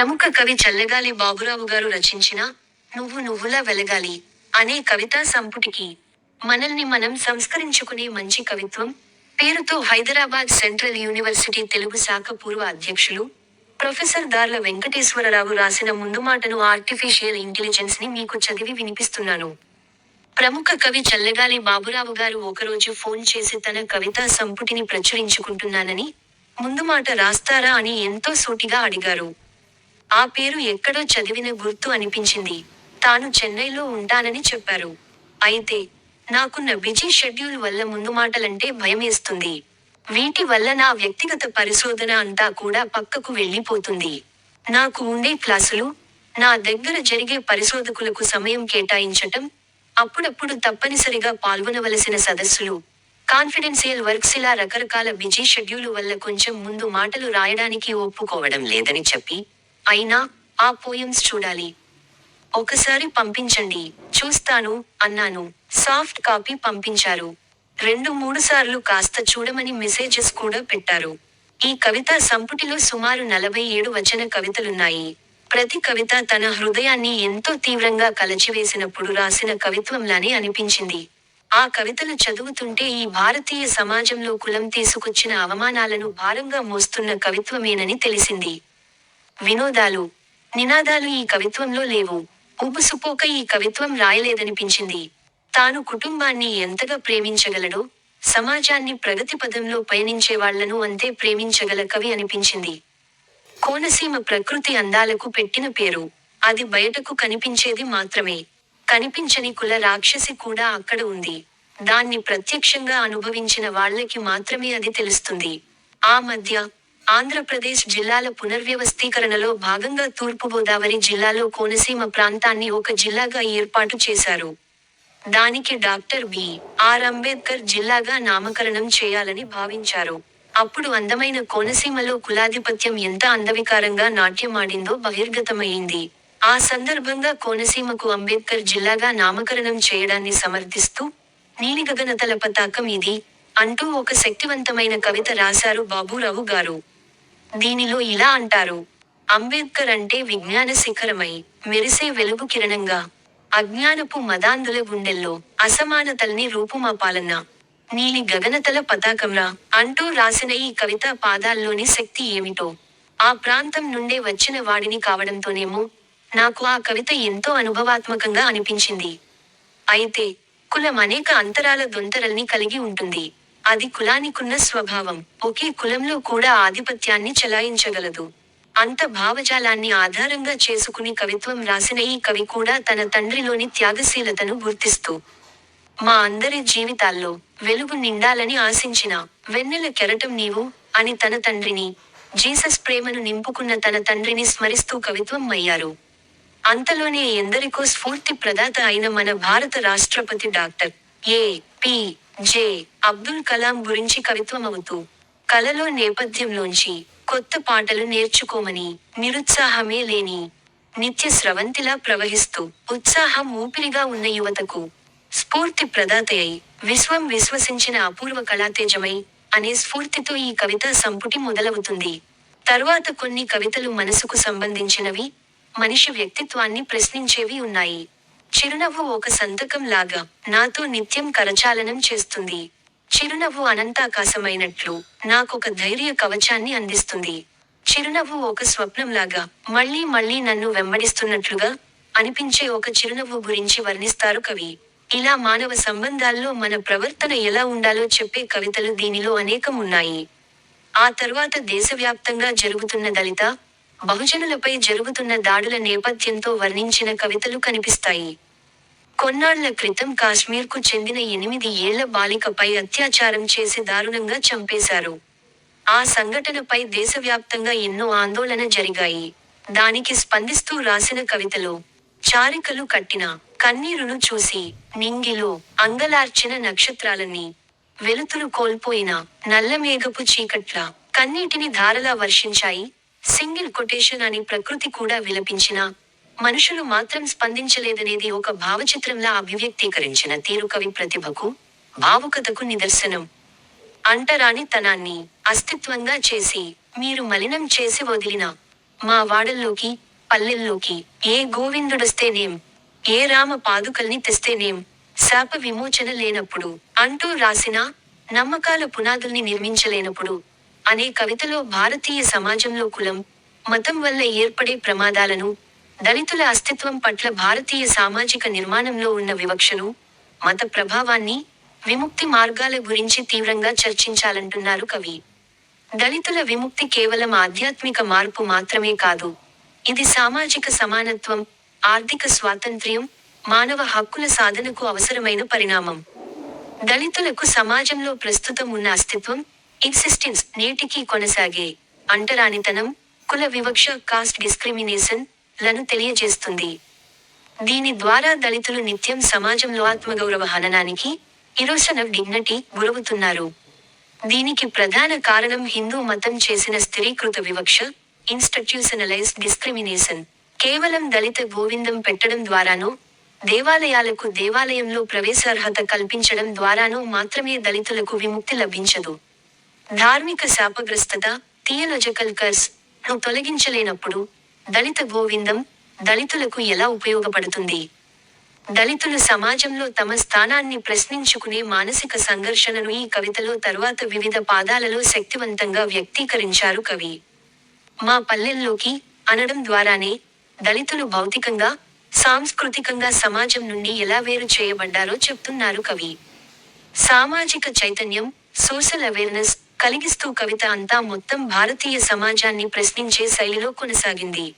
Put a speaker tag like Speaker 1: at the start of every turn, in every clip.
Speaker 1: ప్రముఖ కవి చల్లగాలి బాబురావు గారు రచించిన నువ్వు నువ్వులా వెలగాలి అనే కవితా సంపుటికి మనల్ని మనం సంస్కరించుకునే మంచి కవిత్వం పేరుతో హైదరాబాద్ సెంట్రల్ యూనివర్సిటీ తెలుగు శాఖ పూర్వ అధ్యక్షులు ప్రొఫెసర్ దార్ల వెంకటేశ్వరరావు రాసిన ముందు మాటను ఆర్టిఫిషియల్ ఇంటెలిజెన్స్ని మీకు చదివి వినిపిస్తున్నాను. ప్రముఖ కవి చల్లగాలి బాబురావు గారు ఒకరోజు ఫోన్ చేసి తన కవితా సంపుటిని ప్రచురించుకుంటున్నానని ముందు మాట రాస్తారా అని ఎంతో సూటిగా అడిగారు. ఆ పేరు ఎక్కడో చదివిన గుర్తు అనిపించింది. తాను చెన్నైలో ఉంటానని చెప్పారు. అయితే నాకున్న బిజీ షెడ్యూల్ వల్ల ముందు మాటలంటే భయమేస్తుంది. వీటి వల్ల నా వ్యక్తిగత పరిశోధన అంతా కూడా పక్కకు వెళ్ళిపోతుంది. నాకు ఉండే క్లాసులు నా దగ్గర జరిగే పరిశోధకులకు సమయం కేటాయించటం అప్పుడప్పుడు తప్పనిసరిగా పాల్గొనవలసిన సదస్సులు కాన్ఫిడెన్షియల్ వర్క్స్ ఇలా రకరకాల బిజీ షెడ్యూల్ వల్ల కొంచెం ముందు మాటలు రాయడానికి ఒప్పుకోవడం లేదని చెప్పి అయినా ఆ పోయమ్స్ చూడాలి. ఒకసారి పంపించండి చూస్తాను అన్నాను. సాఫ్ట్ కాపీ పంపించారు. రెండు మూడు సార్లు కాస్త చూడమని మెసేజెస్ కూడా పెట్టారు. ఈ కవిత సంపుటిలో సుమారు నలభై ఏడు వచన కవితలున్నాయి. ప్రతి కవిత తన హృదయాన్ని ఎంతో తీవ్రంగా కలచివేసినప్పుడు రాసిన కవిత్వంలానే అనిపించింది. ఆ కవితలు చదువుతుంటే ఈ భారతీయ సమాజంలో కులం తీసుకొచ్చిన అవమానాలను భారంగా మోస్తున్న కవిత్వమేనని తెలిసింది. వినోదాలు. నినాదాలు ఈ కవిత్వంలో లేవు. ఉబ్బుసుపోక ఈ కవిత్వం రాయలేదనిపించింది. తాను కుటుంబాన్ని ఎంతగా ప్రేమించగలడో సమాజాన్ని ప్రగతి పదంలో పయనించే వాళ్ళను అంతే ప్రేమించగల కవి అనిపించింది. కోనసీమ ప్రకృతి అందాలకు పెట్టిన పేరు. అది బయటకు కనిపించేది మాత్రమే. కనిపించని కుల రాక్షసి కూడా అక్కడ ఉంది. దాన్ని ప్రత్యక్షంగా అనుభవించిన వాళ్ళకి మాత్రమే అది తెలుస్తుంది. ఆ మధ్య ఆంధ్రప్రదేశ్ జిల్లాల పునర్వ్యవస్థీకరణలో భాగంగా తూర్పుగోదావరి జిల్లాలో కోనసీమ ప్రాంతాన్ని ఒక జిల్లాగా ఏర్పాటు చేశారు. దానికి డాక్టర్ బి ఆర్. అంబేద్కర్ జిల్లాగా నామకరణం చేయాలని భావించారు. అప్పుడు అందమైన కోనసీమలో కులాధిపత్యం ఎంత అందవికారంగా నాట్యమాడిందో బహిర్గతమైంది. ఆ సందర్భంగా కోనసీమకు అంబేద్కర్ జిల్లాగా నామకరణం చేయడాన్ని సమర్థిస్తూ నీలిగగనతల పతాకం ఇది అంటూ ఒక శక్తివంతమైన కవిత రాశారు బాబురావు గారు. దీనిలో ఇలా అంటారు. అంబేద్కర్ అంటే విజ్ఞాన శిఖరమై మెరిసే వెలుగు కిరణంగా అజ్ఞానపు మదాంధుల గుండెల్లో అసమానతల్ని రూపుమాపాలన్న. నీలి గగనతల పతాకంరా అంటూ రాసిన ఈ కవిత పాదాల్లోని శక్తి ఏమిటో. ఆ ప్రాంతం నుండే వచ్చిన వాడిని కావడంతోనేమో నాకు ఆ కవిత ఎంతో అనుభవాత్మకంగా అనిపించింది. అయితే కులం అనేక అంతరాల దొంతరల్ని కలిగి ఉంటుంది. అది కులానికున్న స్వభావం. ఒకే కులంలో కూడా ఆధిపత్యాన్ని చెలాయించగలదు. అంత భావజాలాన్ని ఆధారంగా చేసుకుని కవిత్వం రాసిన ఈ కవి కూడా తన తండ్రిలోని త్యాగశీలతను గుర్తిస్తూ మా అందరి జీవితాల్లో వెలుగు నిండాలని ఆశించిన వెన్నెల కెరటం నీవు అని తన తండ్రిని జీసస్ ప్రేమను నింపుకున్న తన తండ్రిని స్మరిస్తూ కవిత్వం అయ్యారు. అంతలోనే ఎందరికో స్ఫూర్తి ప్రదాత అయిన మన భారత రాష్ట్రపతి doctor A P J. Abdul Kalam గురించి కవిత్వమవుతూ కలలో నేపథ్యంలోంచి కొత్త పాటలు నేర్చుకోమని నిరుత్సాహమే లేని నిత్య స్రవంతిలా ప్రవహిస్తూ ఉత్సాహం ఊపిరిగా ఉన్న యువతకు స్ఫూర్తి ప్రదాతయై విశ్వం విశ్వసించిన అపూర్వ కళాతేజమై అనే స్ఫూర్తితో ఈ కవిత సంపుటి మొదలవుతుంది. తరువాత కొన్ని కవితలు మనసుకు సంబంధించినవి మనిషి వ్యక్తిత్వాన్ని ప్రశ్నించేవి ఉన్నాయి. చిరునవ్వు ఒక సంతకం లాగా నాతో నిత్యం కరచాలనం చేస్తుంది. చిరునవ్వు అనంతాకాశమైనట్లు నాకొక ధైర్య కవచాన్ని అందిస్తుంది. చిరునవ్వు ఒక స్వప్నంలాగా మళ్ళీ మళ్ళీ నన్ను వెంబడిస్తున్నట్లుగా అనిపించే ఒక చిరునవ్వు గురించి వర్ణిస్తారు కవి. ఇలా మానవ సంబంధాల్లో మన ప్రవర్తన ఎలా ఉండాలో చెప్పే కవితలు దీనిలో అనేకం ఉన్నాయి. ఆ తర్వాత దేశవ్యాప్తంగా జరుగుతున్న దళిత బహుజనులపై జరుగుతున్న దాడుల నేపథ్యంతో వర్ణించిన కవితలు కనిపిస్తాయి. కొన్నాళ్ళ క్రితం కాశ్మీర్కు చెందిన ఎనిమిది ఏళ్ళ బాలికపై అత్యాచారం చేసి దారుణంగా చంపేశారు. ఆ సంఘటనపై దేశవ్యాప్తంగా ఎన్నో ఆందోళన జరిగాయి. దానికి స్పందిస్తూ రాసిన కవితలు చారికలు కట్టిన కన్నీరును చూసి నింగిలో అంగలార్చిన నక్షత్రాలన్నీ వెలుతురు కోల్పోయిన నల్లమేఘపు చీకట్ల కన్నీటిని ధారలా వర్షించాయి సింగిల్ కొటేషన్ అని ప్రకృతి కూడా విలపించిన మనుషులు మాత్రం స్పందించలేదనేది ఒక భావచిత్రంలా అభివ్యక్తీకరించిన తీరు కవి ప్రతిభకు భావుకతకు నిదర్శనం. అంటరాని తనాన్ని అస్తిత్వంగా చేసి మీరు మలినం చేసి వదిలిన మా వాడల్లోకి పల్లెల్లోకి ఏ గోవిందుడొస్తేనేం ఏ రామ పాదుకల్ని తెస్తేనేం శాప విమోచన లేనప్పుడు అంటూ రాసిన నమ్మకాల పునాదుల్ని నిర్మించలేనప్పుడు అనే కవితలో భారతీయ సమాజంలో కులం మతం వల్ల ఏర్పడే ప్రమాదాలను దళితుల అస్తిత్వం పట్ల భారతీయ సామాజిక నిర్మాణంలో ఉన్న వివక్షను మత ప్రభావాన్ని విముక్తి మార్గాల గురించి తీవ్రంగా చర్చించాలంటున్నారు కవి. దళితుల విముక్తి కేవలం ఆధ్యాత్మిక మార్పు మాత్రమే కాదు ఇది సామాజిక సమానత్వం ఆర్థిక స్వాతంత్ర్యం మానవ హక్కుల సాధనకు అవసరమైన పరిణామం. దళితులకు సమాజంలో ప్రస్తుతం ఉన్న అస్తిత్వం ఎగ్జిస్టెన్స్ నేటికీ కొనసాగే. అంటరానితనం కుల వివక్ష కాస్ట్ డిస్క్రిమినేషన్లను తెలియజేస్తుంది. దీని ద్వారా దళితులు నిత్యం సమాజంలో ఆత్మగౌరవ హననానికి ఇరోషన్ ఆఫ్ డిగ్నటీ గురవుతున్నారు. దీనికి ప్రధాన కారణం హిందూ మతం చేసిన స్థిరీకృత వివక్ష ఇన్స్టిట్యూషనలైజ్ డిస్క్రిమినేషన్ కేవలం దళిత గోవిందం పెట్టడం ద్వారానో దేవాలయాలకు దేవాలయంలో ప్రవేశార్హత కల్పించడం ద్వారానో మాత్రమే దళితులకు విముక్తి లభించదు. ధార్మిక శాపగ్రస్తత థియలజికల్ కర్స్ను తొలగించలేనప్పుడు దళిత గోవిందం దళితులకు ఎలా ఉపయోగపడుతుంది? దళితులు సమాజంలో తమ స్థానాన్ని ప్రశ్నించుకునే మానసిక సంఘర్షణను ఈ కవితలో తరువాత వివిధ పాదాలలో శక్తివంతంగా వ్యక్తీకరించారు కవి. మా పల్లెల్లోకి అనడం ద్వారానే దళితులు భౌతికంగా సాంస్కృతికంగా సమాజం నుండి ఎలా వేరు చేయబడ్డారో చెప్తున్నారు కవి. సామాజిక చైతన్యం సోషల్ అవేర్నెస్ కలిగిస్తూ కవిత అంతా మొత్తం భారతీయ సమాజాన్ని ప్రశ్నించే శైలిలో కొనసాగింది.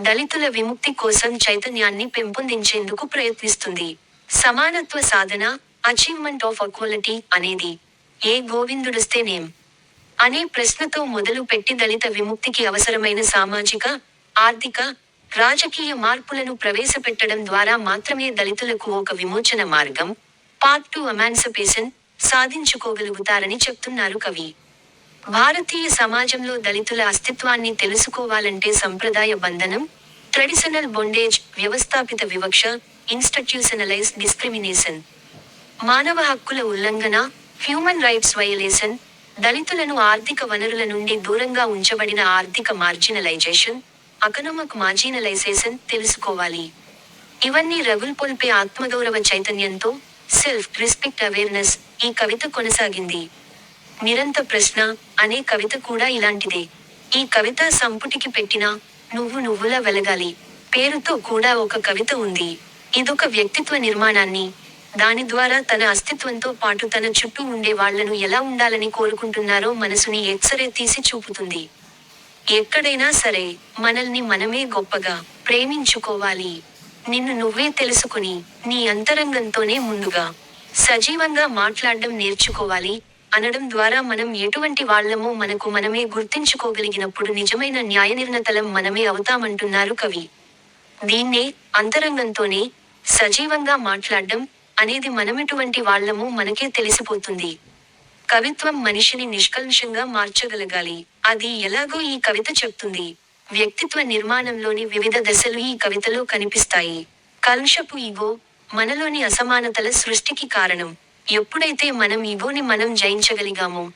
Speaker 1: దళితుల విముక్తి కోసం చైతన్యాన్ని పెంపొందించేందుకు ప్రయత్నిస్తుంది. సమానత్వ సాధన అచీవ్మెంట్ ఆఫ్ అక్వాలిటీ అనేది ఏ గోవిందుడిస్తేనేం? అనే ప్రశ్నతో మొదలు పెట్టి దళిత విముక్తికి అవసరమైన సామాజిక ఆర్థిక రాజకీయ మార్పులను ప్రవేశపెట్టడం ద్వారా మాత్రమే దళితులకు ఒక విమోచన మార్గం. పార్ట్ టు అమాన్సపేషన్ సాధించుకోగలుగుతారని చెప్తున్నారు కవి. భారతీయ సమాజంలో దళితుల అస్తిత్వాన్ని తెలుసుకోవాలంటే సంప్రదాయ బంధనం ట్రెడిషనల్ బొండేజ్ వ్యవస్థాపిత వివక్ష ఇన్స్టిట్యూషనలైజ్ డిస్క్రిమినేషన్ మానవ హక్కుల ఉల్లంఘన హ్యూమన్ రైట్స్ వయలేషన్ దళితులను ఆర్థిక వనరుల నుండి దూరంగా ఉంచబడిన ఆర్థిక మార్జినలైజేషన్ అకనమక్ మార్జినలైజేషన్ తెలుసుకోవాలి. ఇవన్నీ రగుల్పొల్పే ఆత్మగౌరవ చైతన్యంతో సెల్ఫ్ రెస్పెక్ట్ అవేర్నెస్ ఈ కవిత కొనసాగింది. నిరంత ప్రశ్న అనే కవిత కూడా ఇలాంటిదే. ఈ కవిత సంపుటికి పెట్టిన నువ్వు నువ్వులా వెలగాలి పేరుతో కూడా ఒక కవిత ఉంది. ఇదొక వ్యక్తిత్వ నిర్మాణాన్ని. దాని ద్వారా తన అస్తిత్వంతో పాటు తన చుట్టూ ఉండే వాళ్ళను ఎలా ఉండాలని కోరుకుంటున్నారో మనసుని ఎక్సరే తీసి చూపుతుంది. ఎక్కడైనా సరే మనల్ని మనమే గొప్పగా ప్రేమించుకోవాలి. నిన్ను నువ్వే తెలుసుకుని నీ అంతరంగంతోనే ముందుగా సజీవంగా మాట్లాడడం నేర్చుకోవాలి అనడం ద్వారా మనం ఎటువంటి వాళ్ళమో మనకు మనమే గుర్తించుకోగలిగినప్పుడు నిజమైన న్యాయ నిర్ణతలం మనమే అవుతామంటున్నారు కవి. దీన్నే అంతరంగంతోనే సజీవంగా మాట్లాడడం అనేది మనమెటువంటి వాళ్ళమో మనకే తెలిసిపోతుంది. కవిత్వం మనిషిని నిష్కల్మషంగా మార్చగలగాలి. అది ఎలాగో ఈ కవిత చెప్తుంది. వ్యక్తిత్వ నిర్మాణంలోని వివిధ దశలు ఈ కవితలో కనిపిస్తాయి. కలుషపు ఈగో మనలోని అసమానతల సృష్టికి కారణం. ఎప్పుడైతే మనం ఈగోని మనం జయించగలిగామో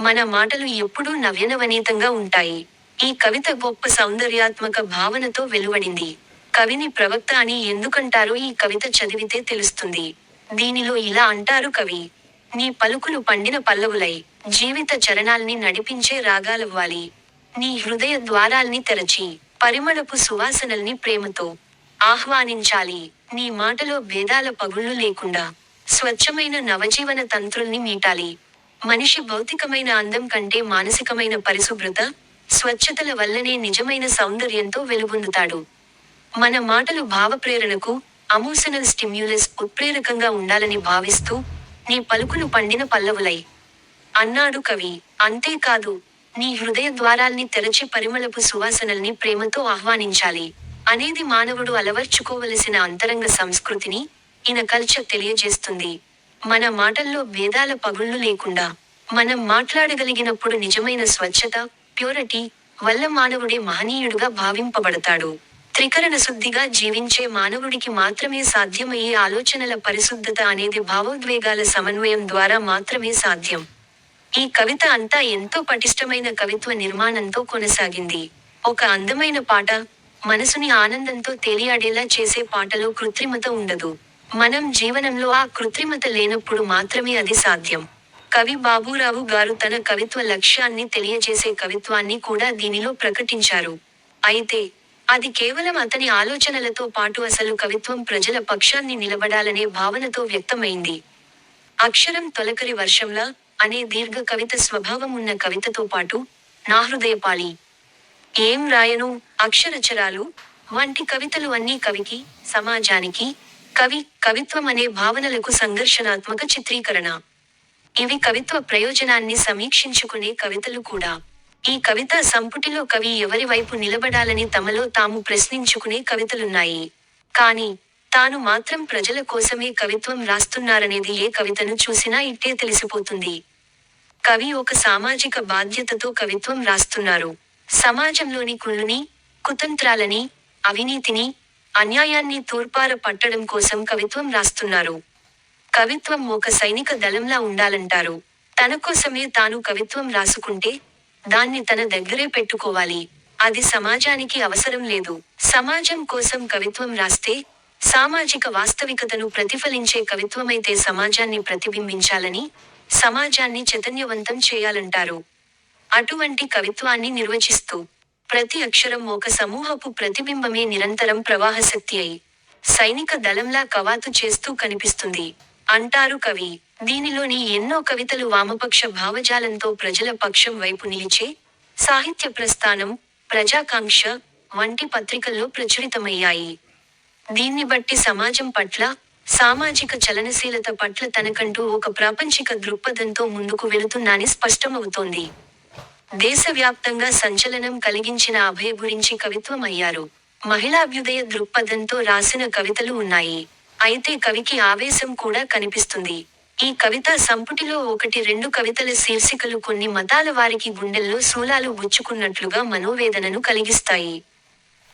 Speaker 1: మన మాటలు ఎప్పుడూ నవ్యనవనీతంగా ఉంటాయి. ఈ కవిత గొప్ప సౌందర్యాత్మక భావనతో వెలువడింది. కవిని ప్రవక్త అని ఎందుకంటారో ఈ కవిత చదివితే తెలుస్తుంది. దీనిలో ఇలా అంటారు కవి నీ పలుకులు పండిన పల్లవులై జీవిత చరణాల్ని నడిపించే రాగాలవ్వాలి. నీ హృదయ ద్వారాల్ని తెరచి పరిమళపు సువాసనల్ని ప్రేమతో ఆహ్వానించాలి. నీ మాటలో భేదాల పగుళ్ళు లేకుండా స్వచ్ఛమైన నవజీవన తంత్రుల్ని మీటాలి. మనిషి భౌతికమైన అందం కంటే మానసికమైన పరిశుభ్రత స్వచ్ఛతల వల్లనే నిజమైన సౌందర్యంతో వెలుగొందుతాడు. మన మాటలు భావప్రేరణకు అమోషనల్ స్టిమ్యులస్ ఉత్ప్రేరకంగా ఉండాలని భావిస్తూ నీ పలుకులు పండిన పల్లవులై. అన్నాడు కవి అంతేకాదు నీ హృదయ ద్వారాల్ని తెరచి పరిమళపు సువాసనల్ని ప్రేమతో ఆహ్వానించాలి. అనేది మానవుడు అలవర్చుకోవలసిన అంతరంగ సంస్కృతిని ఈయన కల్చర్ తెలియజేస్తుంది. మన మాటల్లో భేదాల పగుళ్ళు లేకుండా మనం మాట్లాడగలిగినప్పుడు నిజమైన స్వచ్ఛత ప్యూరిటీ వల్ల మానవుడే మహనీయుడుగా భావింపబడతాడు. త్రికరణ శుద్ధిగా జీవించే మానవుడికి మాత్రమే సాధ్యమయ్యే ఆలోచనల పరిశుద్ధత అనేది భావోద్వేగాల సమన్వయం ద్వారా మాత్రమే సాధ్యం. ఈ కవిత అంతా ఎంతో పటిష్టమైన కవిత్వ నిర్మాణంతో కొనసాగింది. ఒక అందమైన పాట మనసుని ఆనందంతో తేలియాడేలా చేసే పాటలో కృత్రిమత ఉండదు. మనం జీవనంలో ఆ కృత్రిమత లేనప్పుడు మాత్రమే అది సాధ్యం. కవి బాబూరావు గారు తన కవిత్వ లక్ష్యాన్ని తెలియజేసే కవిత్వాన్ని కూడా దీనిలో ప్రకటించారు. అయితే అది కేవలం అతని ఆలోచనలతో పాటు అసలు కవిత్వం ప్రజల పక్షాన్ని నిలబడాలనే భావనతో వ్యక్తమైంది. అక్షరం తొలకరి వర్షంలా అనే దీర్ఘ కవిత స్వభావం ఉన్న కవితతో పాటు నా హృదయపాళి. ఏం రాయను? అక్షరచరాలు? వంటి కవితలు అన్నీ కవికి సమాజానికి కవి కవిత్వం అనే భావనలకు సంఘర్షణాత్మక చిత్రీకరణ. ఇవి కవిత్వ ప్రయోజనాన్ని సమీక్షించుకునే కవితలు కూడా. ఈ కవితా సంపుటిలో కవి ఎవరి వైపు నిలబడాలని తమలో తాము ప్రశ్నించుకునే కవితలున్నాయి. కాని తాను మాత్రం ప్రజల కోసమే కవిత్వం రాస్తున్నారనేది ఏ కవితను చూసినా ఇట్టే తెలిసిపోతుంది. కవి ఒక సామాజిక బాధ్యతతో కవిత్వం రాస్తున్నారు. సమాజంలోని కుళ్ళుని కుతంత్రాలని అవినీతిని అన్యాయాన్ని తూర్పార పట్టడం కోసం కవిత్వం రాస్తున్నారు. కవిత్వం ఒక సైనిక దళంలా ఉండాలంటారు. తన కోసమే తాను కవిత్వం రాసుకుంటే దాన్ని తన దగ్గరే పెట్టుకోవాలి. అది సమాజానికి అవసరం లేదు. సమాజం కోసం కవిత్వం రాస్తే సామాజిక వాస్తవికతను ప్రతిఫలించే కవిత్వమైతే సమాజాన్ని ప్రతిబింబించాలని సమాజాన్ని చైతన్యవంతం చేయాలంటారు. అటువంటి కవిత్వాన్ని నిర్వచిస్తూ ప్రతి అక్షరం ఒక సమూహపు ప్రతిబింబమే నిరంతరం ప్రవాహశక్తి అయి సైనిక దళంలా కవాతు చేస్తూ కనిపిస్తుంది. అంటారు కవి దీనిలోని ఎన్నో కవితలు వామపక్ష భావజాలంతో ప్రజల పక్షం వైపు నిలిచే సాహిత్య ప్రస్థానం ప్రజాకాంక్ష వంటి పత్రికల్లో ప్రచురితమయ్యాయి. దీన్ని బట్టి సమాజం పట్ల సామాజిక చలనశీలత పట్ల తనకంటూ ఒక ప్రాపంచిక దృక్పథంతో ముందుకు వెళుతున్నాని స్పష్టమవుతోంది. దేశవ్యాప్తంగా సంచలనం కలిగించిన అభయ గురించి కవిత్వం అయ్యారు మహిళాభ్యుదయ దృక్పథంతో రాసిన కవితలు ఉన్నాయి. అయితే కవికి ఆవేశం కూడా కనిపిస్తుంది. ఈ కవిత సంపుటిలో ఒకటి రెండు కవితల శీర్షికలు కొన్ని మతాల వారికి గుండెల్లో శూలాలు గుచ్చుకున్నట్లుగా మనోవేదనను కలిగిస్తాయి.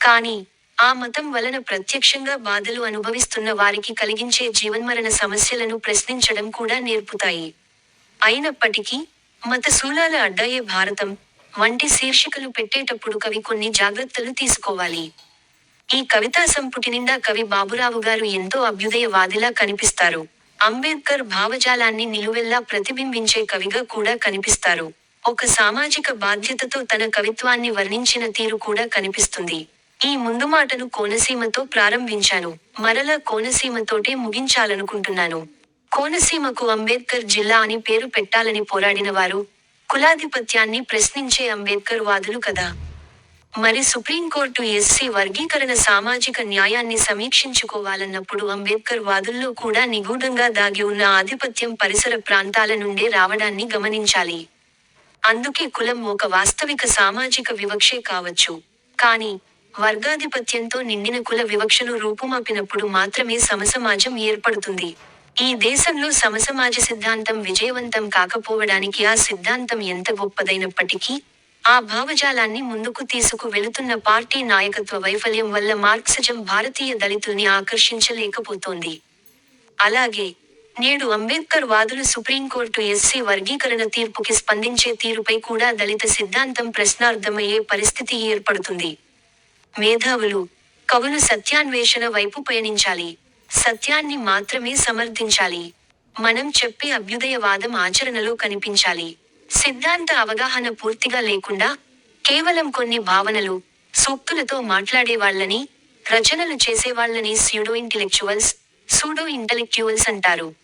Speaker 1: కానీ ఆ మతం వలన ప్రత్యక్షంగా బాధలు అనుభవిస్తున్న వారికి కలిగించే జీవన్మరణ సమస్యలను ప్రశ్నించడం కూడా నేర్పుతాయి. అయినప్పటికీ మత శూలాల అడ్డాయే భారతం. వంటి శీర్షికలు పెట్టేటప్పుడు కవి కొన్ని జాగ్రత్తలు తీసుకోవాలి. ఈ కవితా సంపుటి నిండా కవి బాబురావు గారు ఎంతో అభ్యుదయవాదిలా కనిపిస్తారు. అంబేద్కర్ భావజాలాన్ని నిలువెల్లా ప్రతిబింబించే కవిగా కూడా కనిపిస్తారు. ఒక సామాజిక బాధ్యతతో తన కవిత్వాన్ని వర్ణించిన తీరు కూడా కనిపిస్తుంది. ఈ ముందు మాటను కోనసీమతో ప్రారంభించాను. మరల కోనసీమతోటే ముగించాలనుకుంటున్నాను. కోనసీమకు అంబేద్కర్ జిల్లా అని పేరు పెట్టాలని పోరాడిన వారు కులాధిపత్యాన్ని ప్రశ్నించే అంబేద్కర్ వాదులు కదా. మరి సుప్రీంకోర్టు ఎస్సీ వర్గీకరణ సామాజిక న్యాయాన్ని సమీక్షించుకోవాలన్నప్పుడు అంబేద్కర్ వాదుల్లో కూడా నిగూఢంగా దాగి ఉన్న ఆధిపత్యం పరిసర ప్రాంతాల నుండే రావడాన్ని గమనించాలి. అందుకే కులం ఒక వాస్తవిక సామాజిక వివక్షే కావచ్చు. కానీ వర్గాధిపత్యంతో నిండిన కుల వివక్షను రూపుమాపినప్పుడు మాత్రమే సమసమాజం ఏర్పడుతుంది. ఈ దేశంలో సమసమాజ సిద్ధాంతం విజయవంతం కాకపోవడానికి ఆ సిద్ధాంతం ఎంత గొప్పదైనప్పటికీ ఆ భావజాలాన్ని ముందుకు తీసుకు వెళుతున్న పార్టీ నాయకత్వ వైఫల్యం వల్ల మార్క్సిజం భారతీయ దళితుల్ని ఆకర్షించలేకపోతోంది. అలాగే నేడు అంబేద్కర్ వాదులు సుప్రీంకోర్టు ఎస్సీ వర్గీకరణ తీర్పుకి స్పందించే తీరుపై కూడా దళిత సిద్ధాంతం ప్రశ్నార్థమయ్యే పరిస్థితి ఏర్పడుతుంది. మేధావులు కవులు సత్యాన్వేషణ వైపు పయనించాలి. సత్యాన్ని మాత్రమే సమర్థించాలి. మనం చెప్పే అభ్యుదయవాదం ఆచరణలో కనిపించాలి. సిద్ధాంత అవగాహన పూర్తిగా లేకుండా కేవలం కొన్ని భావనలు సూక్తులతో మాట్లాడేవాళ్ళని రచనలు చేసేవాళ్ళని స్యూడో ఇంటెలెక్చువల్స్ సూడో ఇంటలెక్చువల్స్ అంటారు.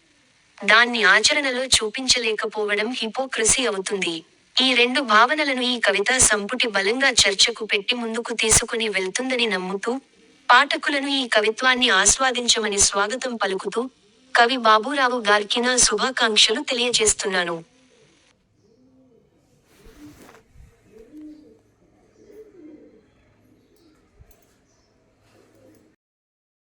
Speaker 1: దాన్ని ఆచరణలో చూపించలేకపోవడం హిపోక్రసీ అవుతుంది. ఈ రెండు భావనలను ఈ కవితా సంపుటి బలంగా చర్చకు పెట్టి ముందుకు తీసుకుని వెళ్తుందని నమ్ముతూ పాఠకులను ఈ కవిత్వాన్ని ఆస్వాదించమని స్వాగతం పలుకుతూ కవి బాబూరావు గారికి నా శుభాకాంక్షలు తెలియజేస్తున్నాను.